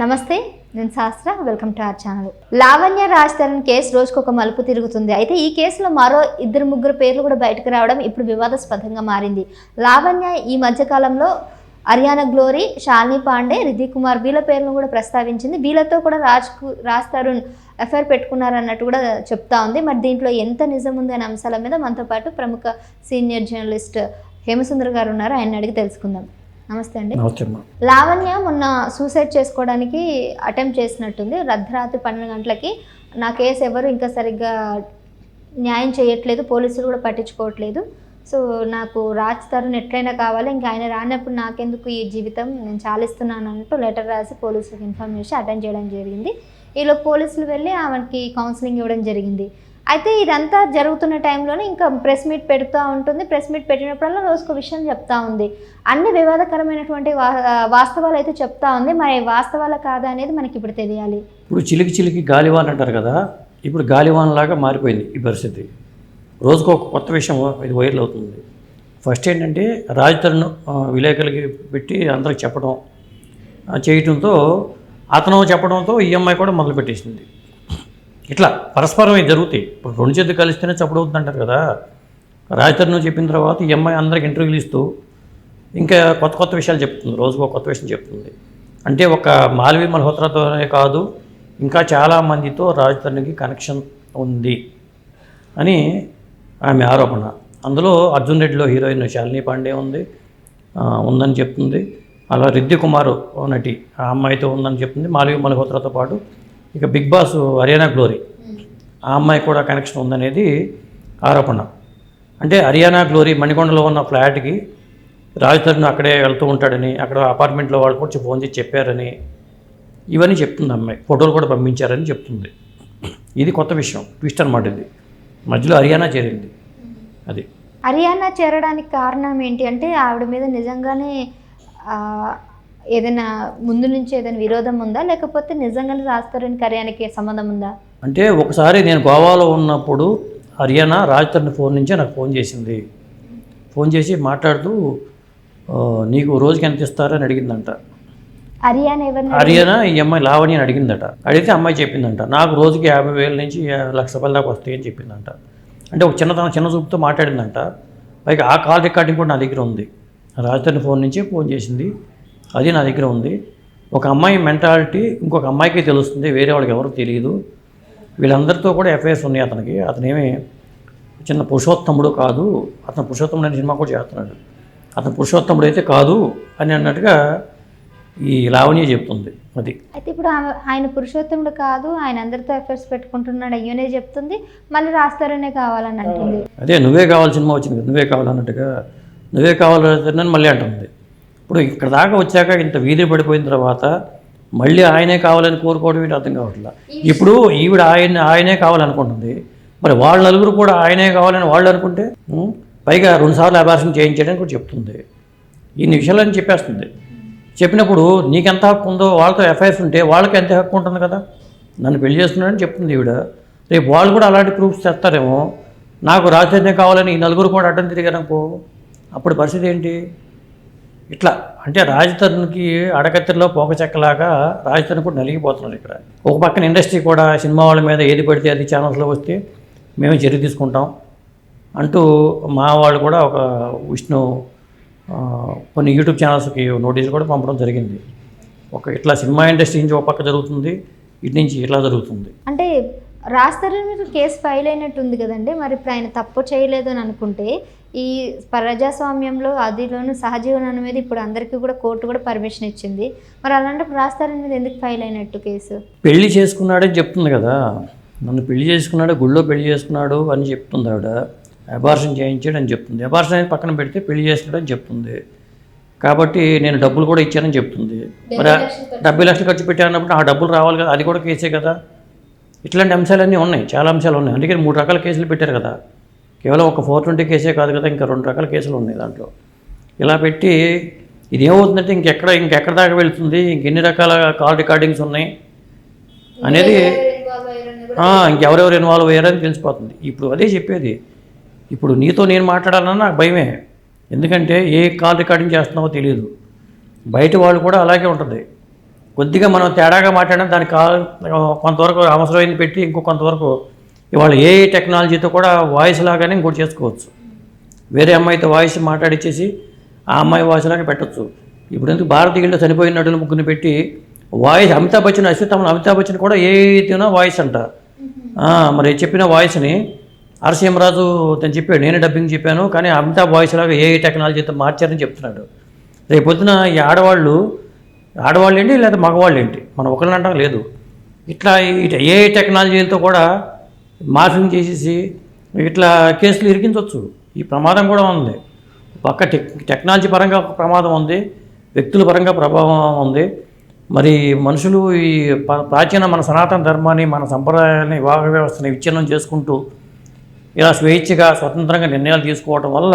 నమస్తే నేను Shastra welcome to our channel. Lavanya Raj Tarun case రోజుకు ఒక మలుపు తిరుగుతుంది. అయితే ఈ కేసులో మరో ఇద్దరు ముగ్గురు పేర్లు కూడా బయటకు రావడం ఇప్పుడు వివాదాస్పదంగా మారింది. లావణ్య ఈ మధ్యకాలంలో హర్యానా గ్లోరీ షాలిని పాండే రిధి కుమార్ వీళ్ళ పేర్లను కూడా ప్రస్తావించింది. వీళ్ళతో కూడా రాజ్ కు- రాజ్ తరుణ్ ఎఫ్ఐఆర్ పెట్టుకున్నారన్నట్టు కూడా చెప్తా ఉంది. మరి దీంట్లో ఎంత నిజం ఉంది అనే అంశాల మీద మనతో పాటు ప్రముఖ సీనియర్ జర్నలిస్ట్ హేమసుందర్ గారు ఉన్నారు. ఆయన అడిగి తెలుసుకుందాం. నమస్తే అండి. లావణ్య మొన్న సూసైడ్ చేసుకోవడానికి అటెంప్ట్ చేసినట్టుంది. అర్ధరాత్రి పన్నెండు గంటలకి నా కేసు ఎవరు ఇంకా సరిగ్గా న్యాయం చేయట్లేదు పోలీసులు కూడా పట్టించుకోవట్లేదు. సో నాకు రాజ్ తరుణ్ ఎట్లయినా కావాలి ఇంకా ఆయన రానప్పుడు నాకెందుకు ఈ జీవితం? నేను చాలిస్తున్నాను అంటూ లెటర్ రాసి పోలీసులకు ఇన్ఫార్మ్ చేసి అటెండ్ చేయడం జరిగింది. ఈలో పోలీసులు వెళ్ళి ఆమెకి కౌన్సిలింగ్ ఇవ్వడం జరిగింది. అయితే ఇదంతా జరుగుతున్న టైంలోనే ఇంకా ప్రెస్ మీట్ పెడుతూ ఉంటుంది. ప్రెస్ మీట్ పెట్టినప్పుడల్లా రోజుకు విషయం చెప్తా ఉంది. అన్ని వివాదకరమైనటువంటి వా వాస్తవాలు అయితే చెప్తా ఉంది. మరి వాస్తవాల కాదా అనేది మనకి ఇప్పుడు తెలియాలి. ఇప్పుడు చిలికి చిలికి గాలివాన్ అంటారు కదా ఇప్పుడు గాలివాన్ లాగా మారిపోయింది ఈ పరిస్థితి. రోజుకు ఒక కొత్త విషయం ఇది వైరల్ అవుతుంది. ఫస్ట్ ఏంటంటే రాజ్ విలేకరులకి పెట్టి అందరికి చెప్పడం చేయటంతో అతను చెప్పడంతో ఈ అమ్మాయి కూడా మొదలుపెట్టేసింది. ఇట్లా పరస్పరం ఇవి జరుగుతాయి. ఇప్పుడు రెండు చేతులు కలిస్తేనే చప్పుడు అవుతుంది అంటారు కదా రాజ్ చెప్పిన తర్వాత ఈ అమ్మాయి అందరికి ఇంటర్వ్యూలు ఇస్తూ ఇంకా కొత్త కొత్త విషయాలు చెప్తుంది. రోజుకు కొత్త విషయం చెప్తుంది. అంటే ఒక మాల్వి మల్హోత్రాతోనే కాదు ఇంకా చాలా మందితో కనెక్షన్ ఉంది అని ఆమె ఆరోపణ. అందులో అర్జున్ రెడ్డిలో హీరోయిన్ శాలిని పాండే ఉంది. ఉందని చెప్తుంది. అలా రిద్ది కుమార్ ఓ నటి ఆ అమ్మాయితో ఉందని చెప్తుంది. మాల్వి మల్హోత్రాతో పాటు ఇక బిగ్ బాస్ హర్యానా గ్లోరీ. ఆ అమ్మాయి కూడా కనెక్షన్ ఉందనేది ఆరోపణ. అంటే హర్యానా గ్లోరీ మణికొండలో ఉన్న ఫ్లాట్కి రాజ్ అక్కడే వెళ్తూ ఉంటాడని అక్కడ అపార్ట్మెంట్లో వాళ్ళు కూడా ఫోన్ చేసి చెప్పారని ఇవన్నీ చెప్తుంది అమ్మాయి. ఫోటోలు కూడా పంపించారని చెప్తుంది. ఇది కొత్త విషయం ట్విస్ట్ అనమాట ఇది. మధ్యలో హర్యానా చేరింది. అది. హర్యానా చేరడానికి కారణం ఏంటి అంటే ఆవిడ మీద నిజంగానే ఏదైనా ముందు నుంచి ఏదైనా విరోధం ఉందా? లేకపోతే నిజంగానే రాస్తారని హర్యానాకి సంబంధం ఉందా? అంటే ఒకసారి నేను గోవాలో ఉన్నప్పుడు హర్యానా రాజ్ తరుణ్ ఫోన్ నుంచే నాకు ఫోన్ చేసింది. ఫోన్ చేసి మాట్లాడుతూ "ఆ, నీకు రోజుకి ఎంత ఇస్తారని అడిగిందంట. హర్యానా ఈ అమ్మాయి లావణి అని అడిగిందట. అడిగితే అమ్మాయి చెప్పిందంట నాకు రోజుకి యాభై వేల నుంచి లక్ష రూపాయల దాకా వస్తాయని చెప్పిందంట. అంటే ఒక చిన్నతనం చిన్న చూపుతో మాట్లాడిందంట. పైగా ఆ కాల్ రికార్డింగ్ కూడా నా దగ్గర ఉంది. రాజధాని ఫోన్ నుంచి ఫోన్ చేసింది. అది నా దగ్గర ఉంది. ఒక అమ్మాయి మెంటాలిటీ ఇంకొక అమ్మాయికి తెలుస్తుంది వేరే వాళ్ళకి ఎవరికి తెలియదు వీళ్ళందరితో కూడా ఎఫ్ఐఆర్స్ ఉన్నాయి అతనికి. అతనేమి చిన్న పురుషోత్తముడు కాదు. అతను పురుషోత్తముడు అనే సినిమా కూడా చేస్తున్నాడు. అతను పురుషోత్తముడు అయితే కాదు అని అన్నట్టుగా ఈ లావణ్య చెప్తుంది. అది. అయితే ఇప్పుడు ఆయన పురుషోత్తముడు కాదు ఆయన అందరితో ఎఫర్ట్స్ పెట్టుకుంటున్నాడు అయ్యోనే చెప్తుంది. మళ్ళీ రాస్తారనే కావాలని అంటుంది. అదే నువ్వే కావాలి సినిమా వచ్చింది నువ్వే కావాలన్నట్టుగా. నువ్వే కావాలని మళ్ళీ అంటుంది. ఇప్పుడు ఇక్కడ దాకా వచ్చాక ఇంత వీధి పడిపోయిన తర్వాత మళ్ళీ ఆయనే కావాలని కోరుకోవడం ఏంటి అర్థం కావట్లేదు ఇప్పుడు ఈవిడ ఆయన ఆయనే కావాలనుకుంటుంది. మరి వాళ్ళ నలుగురు కూడా ఆయనే కావాలని వాళ్ళు అనుకుంటే పైగా రెండుసార్లు అభ్యాసం చేయించడానికి కూడా చెప్తుంది. ఇన్ని విషయాలని చెప్పేస్తుంది. చెప్పినప్పుడు నీకెంత హక్కు ఉందో వాళ్ళతో ఎఫ్ఐఎస్ ఉంటే వాళ్ళకి ఎంత హక్కు ఉంటుంది కదా? నన్ను పెళ్ళి చేస్తున్నాడని చెప్తుంది ఈవిడ. రేపు వాళ్ళు కూడా అలాంటి ప్రూఫ్స్ తెస్తారేమో. నాకు రాజధాని కావాలని ఈ నలుగురు కూడా అడ్డం తిరిగారనుకో అప్పుడు పరిస్థితి ఏంటి? ఇట్లా. అంటే రాజతరుణ్కి అడకత్తిలో పోక చెక్కలాగా రాజతరుణ్ కూడా నలిగిపోతున్నారు ఇక్కడ. ఒక పక్కన ఇండస్ట్రీ కూడా సినిమా వాళ్ళ మీద ఏది పడితే అది ఛానల్స్లో వస్తే మేము చర్య తీసుకుంటాం అంటూ మా వాళ్ళు కూడా ఒక విష్ణు కొన్ని యూట్యూబ్ ఛానల్స్కి నోటీసులు కూడా పంపడం జరిగింది. ఒక ఇట్లా సినిమా ఇండస్ట్రీ నుంచి ఒక పక్క జరుగుతుంది ఇటు నుంచి ఇట్లా జరుగుతుంది. అంటే రాస్తారని మీద కేసు ఫైల్ అయినట్టుంది కదండి. మరి ఇప్పుడు ఆయన తప్పు చేయలేదు అని అనుకుంటే ఈ ప్రజాస్వామ్యంలో అదిలోను సహజీవనం మీద ఇప్పుడు అందరికీ కూడా కోర్టు కూడా పర్మిషన్ ఇచ్చింది. మరి అలాంటప్పుడు రాస్తారని మీద ఎందుకు ఫైల్ అయినట్టు కేసు? పెళ్ళి చేసుకున్నాడని చెప్తుంది కదా. నన్ను పెళ్ళి చేసుకున్నాడు గుళ్ళో పెళ్ళి చేసుకున్నాడు అని చెప్తుంది ఆవిడ. అబార్షన్ చేయించాడు అని చెప్తుంది. అబార్షన్ అనేది పక్కన పెడితే పెళ్ళి చేసుకున్నాడు అని చెప్తుంది. కాబట్టి నేను డబ్బులు కూడా ఇచ్చానని చెప్తుంది. మరి డెబ్బై లక్షలు ఖర్చు పెట్టానప్పుడు ఆ డబ్బులు రావాలి కదా. అది కూడా కేసే కదా. ఇట్లాంటి అంశాలన్నీ ఉన్నాయి. చాలా అంశాలు ఉన్నాయి. అందుకని మూడు రకాల కేసులు పెట్టారు కదా. కేవలం ఒక ఫోర్ ట్వంటీ కేసే కాదు కదా ఇంకా రెండు రకాల కేసులు ఉన్నాయి దాంట్లో. ఇలా పెట్టి ఇది ఏమవుతుందంటే ఇంకెక్కడ ఇంకెక్కడ దాకా వెళ్తుంది ఇంకెన్ని రకాల కాల్ రికార్డింగ్స్ ఉన్నాయి అనేది ఇంకెవరెవరు ఇన్వాల్వ్ అయ్యారని తెలిసిపోతుంది. ఇప్పుడు అదే చెప్పేది. ఇప్పుడు నీతో నేను మాట్లాడాలన్నా నాకు భయమే. ఎందుకంటే ఏ కాల్ రికార్డింగ్ చేస్తున్నావో తెలియదు బయట వాళ్ళు కూడా అలాగే ఉంటుంది. కొద్దిగా మనం తేడాగా మాట్లాడినా దానికి కావాలి కొంతవరకు అవసరమైంది పెట్టి ఇంకో కొంతవరకు ఇవాళ ఏ టెక్నాలజీతో కూడా వాయిస్ లాగానే ఇంకోటి చేసుకోవచ్చు. వేరే అమ్మాయితో వాయిస్ మాట్లాడిచ్చేసి ఆ అమ్మాయి వాయిస్ లాగా పెట్టచ్చు. ఇప్పుడు ఎందుకు భారతీయుల్లో చనిపోయిన నటులు ముగ్గురిని పెట్టి వాయిస్ అమితాబ్ బచ్చన్ అశ్వత్థామన్ అమితాబ్ బచ్చన్ కూడా ఏ తినా వాయిస్ అంట మరి చెప్పిన వాయిస్ని నరసింహరాజు తను చెప్పాడు నేనే డబ్బింగ్ చెప్పాను కానీ అమితాబ్ వాయిస్ లాగా ఏ టెక్నాలజీతో మార్చారని చెప్తున్నాడు. రేపు పొద్దున ఈ ఆడవాళ్ళు ఆడవాళ్ళు ఏంటి లేదా మగవాళ్ళు ఏంటి మనం ఒకరిని అంటాం లేదు. ఇట్లా ఏ టెక్నాలజీలతో కూడా మార్ఫింగ్ చేసేసి ఇట్లా కేసులు ఇరికించవచ్చు. ఈ ప్రమాదం కూడా ఉంది. పక్క టెక్ టెక్నాలజీ పరంగా ఒక ప్రమాదం ఉంది. వ్యక్తుల పరంగా ప్రభావం ఉంది. మరి మనుషులు ఈ ప్రాచీన మన సనాతన ధర్మాన్ని మన సంప్రదాయాన్ని వివాహ వ్యవస్థని విచ్ఛిన్నం చేసుకుంటూ ఇలా స్వేచ్ఛగా స్వతంత్రంగా నిర్ణయాలు తీసుకోవడం వల్ల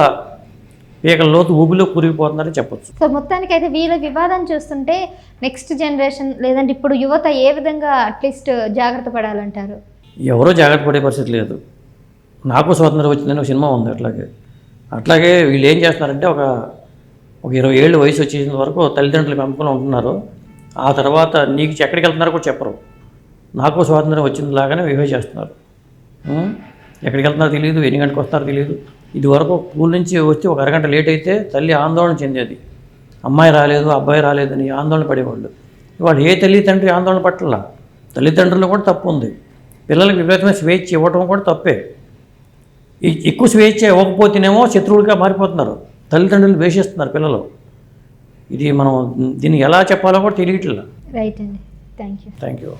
పీకల లోతు ఊబిలో కూరిగిపోతుందని చెప్పొచ్చు. సో మొత్తానికి అయితే వీళ్ళ వివాదం చూస్తుంటే నెక్స్ట్ జనరేషన్ లేదంటే ఇప్పుడు యువత ఏ విధంగా అట్లీస్ట్ జాగ్రత్త పడాలంటారు? ఎవరో జాగ్రత్త పడే పరిస్థితి లేదు. నాకు స్వాతంత్రం వచ్చిందని ఒక సినిమా ఉంది అట్లాగే. అట్లాగే వీళ్ళు ఏం చేస్తున్నారంటే ఒక ఒక ఇరవై ఏళ్ళు వయసు వచ్చేసిన వరకు తల్లిదండ్రుల పెంపకంలో ఉంటున్నారు. ఆ తర్వాత నీకు ఎక్కడికి వెళ్తున్నారో కూడా చెప్పరు. నాకు స్వాతంత్రం వచ్చింది లాగానే బిహేవ్ చేస్తున్నారు. ఎక్కడికి వెళ్తున్నారో తెలియదు ఎన్ని గంటకు వస్తారో తెలియదు. ఇది వరకు స్కూల్ నుంచి వచ్చి ఒక అరగంట లేట్ అయితే తల్లి ఆందోళన చెందేది. అమ్మాయి రాలేదు అబ్బాయి రాలేదని ఆందోళన పడేవాళ్ళు. వాళ్ళు ఏ తల్లి తండ్రి ఆందోళన పట్టాల? తల్లిదండ్రులు కూడా తప్పు ఉంది. పిల్లలకు విపరీతమైన స్వేచ్ఛ ఇవ్వటం కూడా తప్పే. ఎక్కువ స్వేచ్ఛ ఇవ్వకపోతేనేమో శత్రువులుగా మారిపోతున్నారు. తల్లిదండ్రులు ద్వేషిస్తున్నారు పిల్లలు. ఇది మనం దీన్ని ఎలా చెప్పాలో కూడా తెలియట్లేదు. రైట్ అండి. Thank you thank you